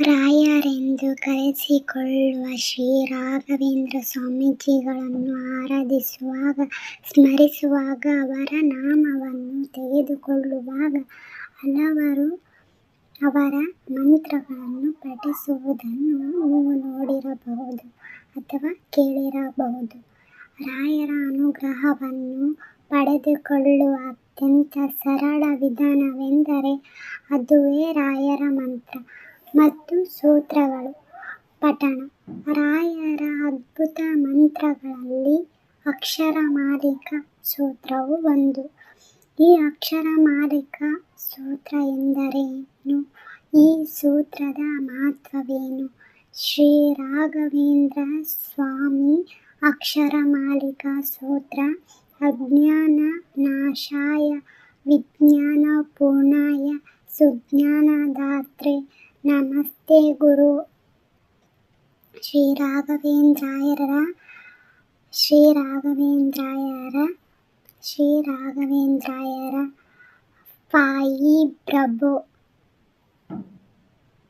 ರಾಯರೆಂದು ಕರೆಸಿಕೊಳ್ಳುವ ಶ್ರೀ ರಾಘವೇಂದ್ರ ಸ್ವಾಮೀಜಿಗಳನ್ನು ಆರಾಧಿಸುವಾಗ, ಸ್ಮರಿಸುವಾಗ, ಅವರ ನಾಮವನ್ನು ತೆಗೆದುಕೊಳ್ಳುವಾಗ ಹಲವರು ಅವರ ಮಂತ್ರಗಳನ್ನು ಪಠಿಸುವುದನ್ನು ನೀವು ನೋಡಿರಬಹುದು ಅಥವಾ ಕೇಳಿರಬಹುದು. ರಾಯರ ಅನುಗ್ರಹವನ್ನು ಪಡೆದುಕೊಳ್ಳುವ ಅತ್ಯಂತ ಸರಳ ವಿಧಾನವೆಂದರೆ ಅದುವೇ ರಾಯರ ಮಂತ್ರ ಮತ್ತು ಸೂತ್ರಗಳು ಪಠಣ. ರಾಯರ ಅದ್ಭುತ ಮಂತ್ರಗಳಲ್ಲಿ ಅಕ್ಷರಮಾಲಿಕಾ ಸೂತ್ರವು ಒಂದು. ಈ ಅಕ್ಷರಮಾಲಿಕಾ ಸೂತ್ರ ಎಂದರೇನು? ಈ ಸೂತ್ರದ ಮಹತ್ವವೇನು? ಶ್ರೀ ರಾಘವೇಂದ್ರ ಸ್ವಾಮಿ ಅಕ್ಷರಮಾಲಿಕ ಸೂತ್ರ ಅಜ್ಞಾನ ನಾಶಾಯ ವಿಜ್ಞಾನ ಪೂರ್ಣಾಯ ಸುಜ್ಞಾನದಾತ್ರೆ குரு ஸ்ரீ ராகவேந்திராயரா ஸ்ரீ ராகவேந்திராயர ஸ்ரீ ராகவேந்திராயர பாயி பிரபு.